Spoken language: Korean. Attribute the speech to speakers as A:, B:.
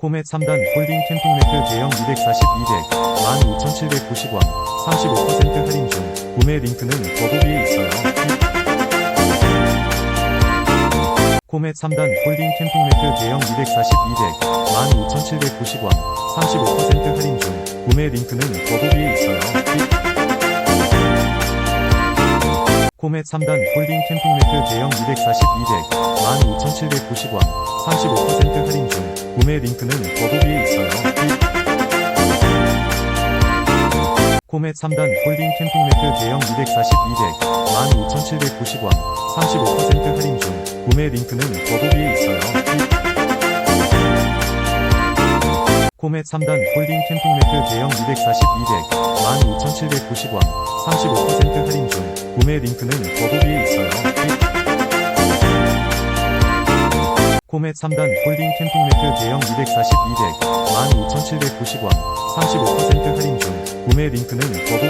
A: 코멧 3단 폴딩 캠핑 매트 대형 242덱 15,790원 35% 할인 중 구매 링크는 더보기에 있어요. 코멧 3단 폴딩 캠핑 매트 대형 242덱 15,790원 35% 할인 중 구매 링크는 더보기에 있어요. 코멧 3단 폴딩 캠핑 매트 대형 242덱 15,790원 35% 할인 중 구매 링크는 더보기에 있어요. 코멧 3단 폴딩 캠핑 매트 대형 242덱 15,790원 35% 할인 중 구매 링크는 더보기에 있어요. 코멧 3단 폴딩 캠핑 매트 대형 242덱 15,790원 35% 할인 중 구매 링크는 더보기에 있어요. 코멧 3단 폴딩 캠핑 매트 대형 242덱 15,790원 35% 할인 중 구매 링크는 더보기